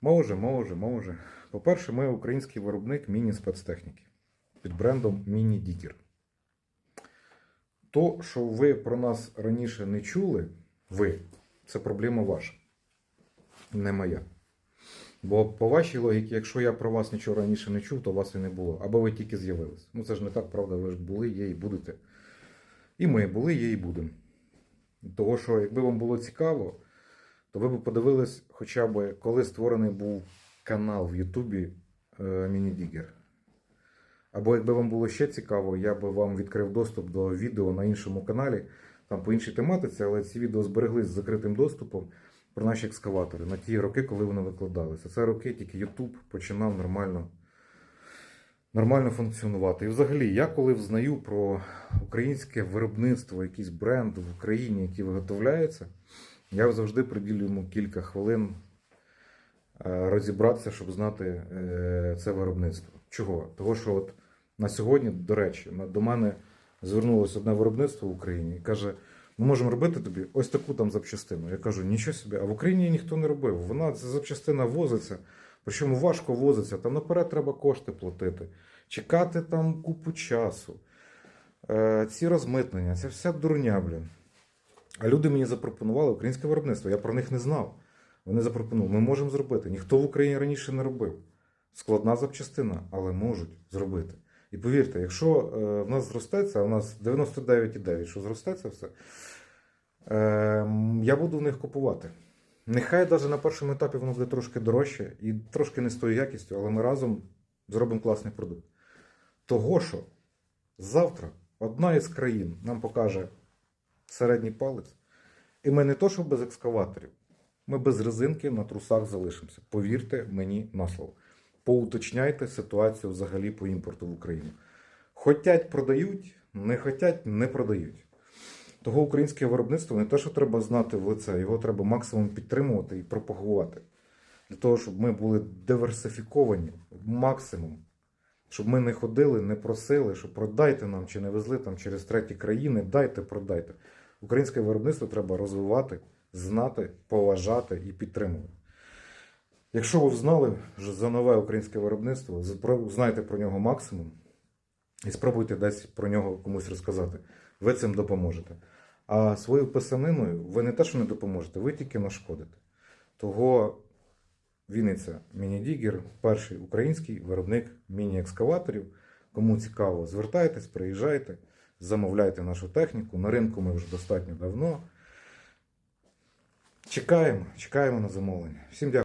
Може, може, може. По-перше, ми український виробник міні-спецтехніки під брендом Міні Дікер. То, що ви про нас раніше не чули, ви, це проблема ваша, не моя. Бо по вашій логіці, якщо я про вас нічого раніше не чув, то вас і не було. Або ви тільки з'явились. Ну це ж не так, правда, ви ж були, є і будете. І ми були, є і будемо. Того, що якби вам було цікаво, то ви б подивились хоча б, коли створений був канал в Ютубі е, Мінідігер. Або якби вам було ще цікаво, я би вам відкрив доступ до відео на іншому каналі, там по іншій тематиці, але ці відео збереглись з закритим доступом про наші екскаватори на ті роки, коли вони викладалися. Це роки тільки Ютуб починав нормально, нормально функціонувати. І взагалі, я коли взнаю про українське виробництво, якийсь бренд в Україні, який виготовляється, я завжди приділю йому кілька хвилин е, розібратися, щоб знати е, це виробництво. Чого? Того, що от на сьогодні, до речі, до мене звернулося одне виробництво в Україні і каже: ми можемо робити тобі ось таку там запчастину. Я кажу, нічого собі, а в Україні ніхто не робив. Вона ця запчастина возиться, причому важко возиться. Там наперед треба кошти платити, чекати там купу часу. Е, ці розмитнення, це вся дурня, блін. А люди мені запропонували українське виробництво. Я про них не знав. Вони запропонували, ми можемо зробити. Ніхто в Україні раніше не робив. Складна запчастина, але можуть зробити. І повірте, якщо е, в нас зростеться, а в нас 99,9, що зростеться все, е, я буду в них купувати. Нехай навіть на першому етапі воно буде трошки дорожче і трошки не з тою якістю, але ми разом зробимо класний продукт. Того, що завтра одна із країн нам покаже середній палець, і ми не то, що без екскаваторів, ми без резинки на трусах залишимося. Повірте мені на слово. Поуточняйте ситуацію взагалі по імпорту в Україну. Хотять продають, не хотять не продають. Того українське виробництво не те, що треба знати в лице, його треба максимум підтримувати і пропагувати. Для того, щоб ми були диверсифіковані максимум. Щоб ми не ходили, не просили, що продайте нам чи не везли там через треті країни, дайте, продайте. Українське виробництво треба розвивати, знати, поважати і підтримувати. Якщо ви знали вже за нове українське виробництво, знайте про нього максимум і спробуйте десь про нього комусь розказати. Ви цим допоможете. А своєю писаниною ви не те, що не допоможете, ви тільки нашкодите. Того Вінниця Мінідігер, перший український виробник міні-екскаваторів. Кому цікаво, звертайтесь, приїжджайте, замовляйте нашу техніку. На ринку ми вже достатньо давно. Чекаємо, чекаємо на замовлення. Всім дякую.